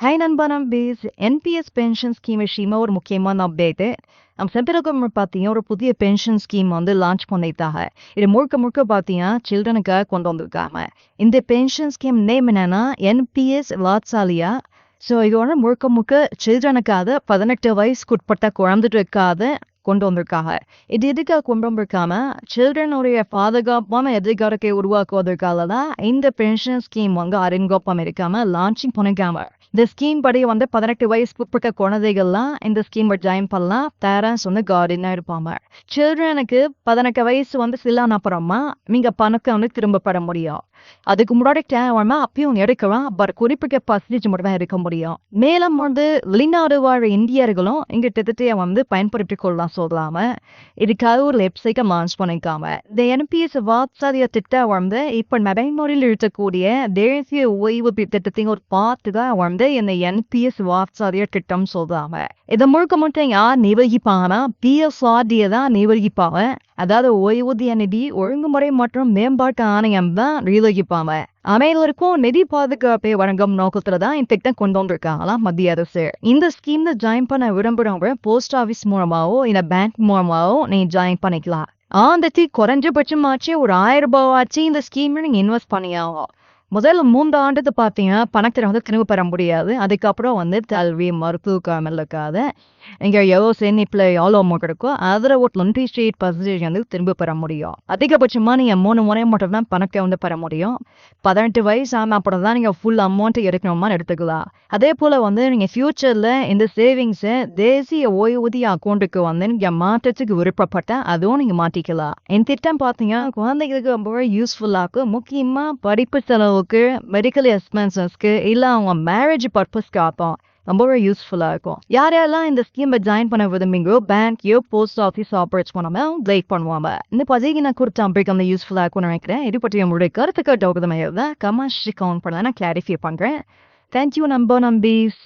High நண்பா நம்பீஸ் NPS pension scheme விஷயமா ஒரு முக்கியமான அப்டேட்டு நம்ம சென்ட்ரல் கவர்மெண்ட் பார்த்தீங்கன்னா ஒரு புதிய பென்ஷன் ஸ்கீம் வந்து லான்ச் பண்ணிட்டாங்க. இது முழுக்க முழுக்க பார்த்தீங்கன்னா சில்ட்ரனுக்காக கொண்டு வந்திருக்காங்க. இந்த பென்ஷன் ஸ்கீம் நேம் என்னன்னா என்பிஎஸ் வாத்சாலியா ஸோ இதோட முழுக்க முழுக்க சில்ட்ரனுக்காக பதினெட்டு வயசுக்கு உட்பட்ட குழந்தைகளுக்காக கொண்டு வந்திருக்காங்க இது எதுக்காக கொண்டு வந்திருக்காம சில்ட்ரனுடைய பாதுகாப்பான எதிர்காலத்தை உருவாக்குவதற்காக தான் இந்த பென்ஷன் ஸ்கீம் வந்து அறிமுகம் இருக்காம லான்ச்சிங் பண்ணிக்காம இந்த ஸ்கீம் படி வந்து பதினெட்டு வயசு உட்பட்ட குழந்தைகள்லாம் இந்த ஸ்கீம் ஜாயின் பண்ணலாம் பேரண்ட்ஸ் வந்து கார்டினா இருப்பாங்க. சில்ட்ரனுக்கு பதினெட்டு வயசு வந்து சில்லான அப்புறமா நீங்க பணத்தை வந்து திரும்ப பெற முடியும். அதுக்கு முன்னாடி தேவைன்னா அப்பயும் எடுக்கலாம் பட் குறிப்பிட்ட பர்சன்டேஜ் மட்டும் தான் எடுக்க முடியும். மேலும் வந்து வெளிநாடு வாழ் இந்தியர்களும் இங்க திட்டத்தை வந்து பயன்படுத்திக் கொள்ளலாம் சொல்லாம. இதுக்காக ஒரு வெப்சைட்டை லான்ச் பண்ணிக்காம. இந்த என்பிஎஸ் வாட்சாதிய திட்டம் வந்து இப்ப நடைமுறையில் இருக்கக்கூடிய தேசிய ஓய்வு திட்டத்தின் ஒரு பார்த்து தான் வந்து இந்த என்பிஎஸ் வாட்சாதிய திட்டம் சொல்றாங்க இதை முழுக்க மட்டும் யார் நிர்வகிப்பாங்கன்னா பிஎஸ்ஆர்டியை தான் நிர்வகிப்பாங்க. அதாவது ஓய்வூதிய நிதி ஒழுங்குமுறை மற்றும் மேம்பாட்டு ஆணையம் தான் நிர்வகிப்பாங்க. அனைவருக்கும் நிதி பாதுகாப்பை வழங்கும் நோக்கத்துல தான் இந்த திட்டம் கொண்டு வந்திருக்காங்களாம் மத்திய அரசு. இந்த ஸ்கீம்ல ஜாயின் பண்ண விரும்புறவங்க போஸ்ட் ஆஃபீஸ் மூலமாவோ இல்ல பேங்க் மூலமாவோ நீ ஜாயின் பண்ணிக்கலாம். ஆந்தத்தி குறைஞ்சபட்சமாச்சு ஒரு ஆயிரம் ரூபாவாச்சு இந்த ஸ்கீம்ல நீங்க இன்வெஸ்ட் பண்ணியாகும் முதல் மூன்று ஆண்டுக்கு பார்த்தீங்கன்னா பணத்தை வந்து திரும்ப பெற முடியாது. அதுக்கப்புறம் வந்து கல்வி மருத்துவ காமலுக்காக இங்க எவ்வளோ சேமிப்பில் எவ்வளோ அமௌண்ட் இருக்கோ அதில் ஒரு டுவெண்ட்டி எயிட் பர்சன்டேஜ் வந்து திரும்ப பெற முடியும். அதிகபட்சமாக நீங்கள் மூணு முறை மட்டும் தான் பணத்தை வந்து பெற முடியும். பதினெட்டு வயசு ஆன அப்புறம் தான் நீங்கள் ஃபுல் அமௌண்ட் எடுக்கணுமா எடுத்துக்கலாம். அதே போல் வந்து நீங்கள் ஃப்யூச்சரில் இந்த சேவிங்ஸை தேசிய ஓய்வூதிய அக்கௌண்ட்டுக்கு வந்து நீங்கள் மாற்றத்துக்கு விருப்பப்பட்ட அதுவும் நீங்கள் மாற்றிக்கலாம் என் திட்டம் பார்த்தீங்கன்னா குழந்தைகளுக்கு ரொம்ப யூஸ்ஃபுல்லாக இருக்கும். முக்கியமாக படிப்பு செலவுக்கு மெடிக்கல் எக்ஸ்பென்சஸ்க்கு இல்லை அவங்க மேரேஜ் பர்பஸ்க்கு ஆப்போம் ரொம்பவே யூஸ்ஃபுல்லாக இருக்கும். யார் யாரெல்லாம் இந்த ஸ்கீமை ஜாயின் பண்ண விரும்புங்களோ பேங்க்யோ போஸ்ட் ஆஃபீஸ் ஆப்ரேட் பண்ணாமல் லைக் பண்ணுவாங்க இந்த பதிவு நான் கொடுத்த அப்படி அந்த யூஸ்ஃபுல்லாக இருக்கும்னு நினைக்கிறேன். இது பற்றி உங்களுடைய கருத்துக்கு டவுட் தான் கமெண்ட்ஸ் கவுண்ட் பண்ண நான் கிளாரிஃபை பண்ணுறேன் தேங்க்யூ நம்ப. நம்பீஸ்